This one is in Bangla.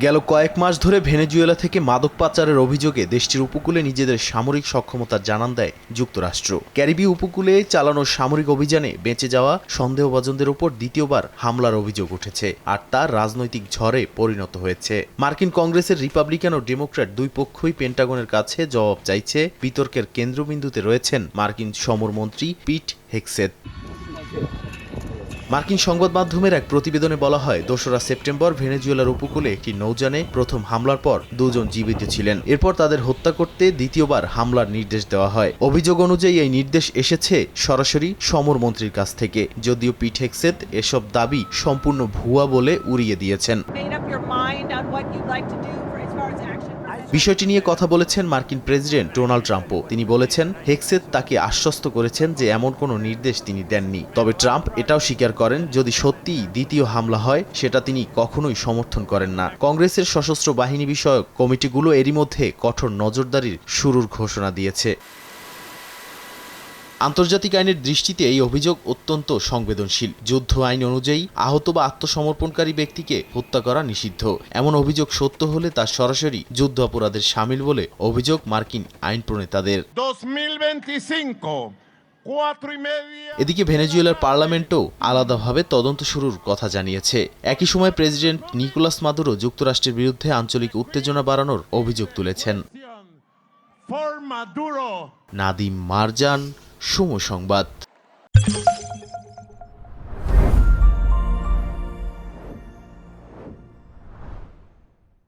গেল কয়েক মাস ধরে ভেনেজুয়েলা থেকে মাদক পাচারের অভিযোগে দেশটির উপকূলে নিজেদের সামরিক সক্ষমতা জানান দেয় যুক্তরাষ্ট্র। ক্যারিবীয় উপকূলে চালানো সামরিক অভিযানে বেঁচে যাওয়া সন্দেহভাজনদের উপর দ্বিতীয়বার হামলার অভিযোগ উঠেছে আর তার রাজনৈতিক ঝড়ে পরিণত হয়েছে। মার্কিন কংগ্রেসের রিপাবলিকান ও ডেমোক্র্যাট দুই পক্ষই পেন্টাগনের কাছে জবাব চাইছে। বিতর্কের কেন্দ্রবিন্দুতে রয়েছেন মার্কিন সমরমন্ত্রী পিট হেক্সেত মার্কিন সংবাদ মাধ্যমের এক প্রতিবেদনে বলা হয়, দোসরা সেপ্টেম্বর ভেনেজুয়েলার উপকূলে একটি নৌযানে প্রথম হামলার পর দুজন জীবিত ছিলেন। এরপর তাদের হত্যা করতে দ্বিতীয়বার হামলার নির্দেশ দেওয়া হয়। অভিযোগ অনুযায়ী এই নির্দেশ এসেছে সরাসরি সমরমন্ত্রীর কাছ থেকে। যদিও পিঠেক্সেত এসব দাবি সম্পূর্ণ ভুয়া বলে উড়িয়ে দিয়েছেন। বিষয়টি নিয়ে কথা বলেছেন মার্কিন প্রেসিডেন্ট ডোনাল্ড ট্রাম্পও। তিনি বলেছেন হেক্সেত তাকে আশ্বস্ত করেছেন যে এমন কোনো নির্দেশ তিনি দেননি। তবে ট্রাম্প এটাও স্বীকার করেন, যদি সত্যিই দ্বিতীয় হামলা হয়, সেটা তিনি কখনোই সমর্থন করেন না। কংগ্রেসের সশস্ত্র বাহিনী বিষয়ক কমিটিগুলো এরই মধ্যে কঠোর নজরদারির শুরুর ঘোষণা দিয়েছে। আন্তর্জাতিক আইনের দৃষ্টিতে এই অভিযোগ অত্যন্ত সংবেদনশীল। যুদ্ধ আইন অনুযায়ী আহত বা আত্মসমর্পণকারী ব্যক্তিকে হত্যা করা নিষিদ্ধ। এমন অভিযোগ সত্য হলে তা সরাসরি যুদ্ধ অপরাধের সামিল বলে অভিযোগ মার্কিন আইন প্রণেতাদের। 2025, cuatro y media. এদিকে ভেনেজুয়েলার পার্লামেন্টও আলাদাভাবে তদন্ত শুরুর কথা জানিয়েছে। একই সময় প্রেসিডেন্ট নিকোলাস মাদুরো যুক্তরাষ্ট্রের বিরুদ্ধে আঞ্চলিক উত্তেজনা বাড়ানোর অভিযোগ তুলেছেন। নাদিম মারজান সময় সংবাদ।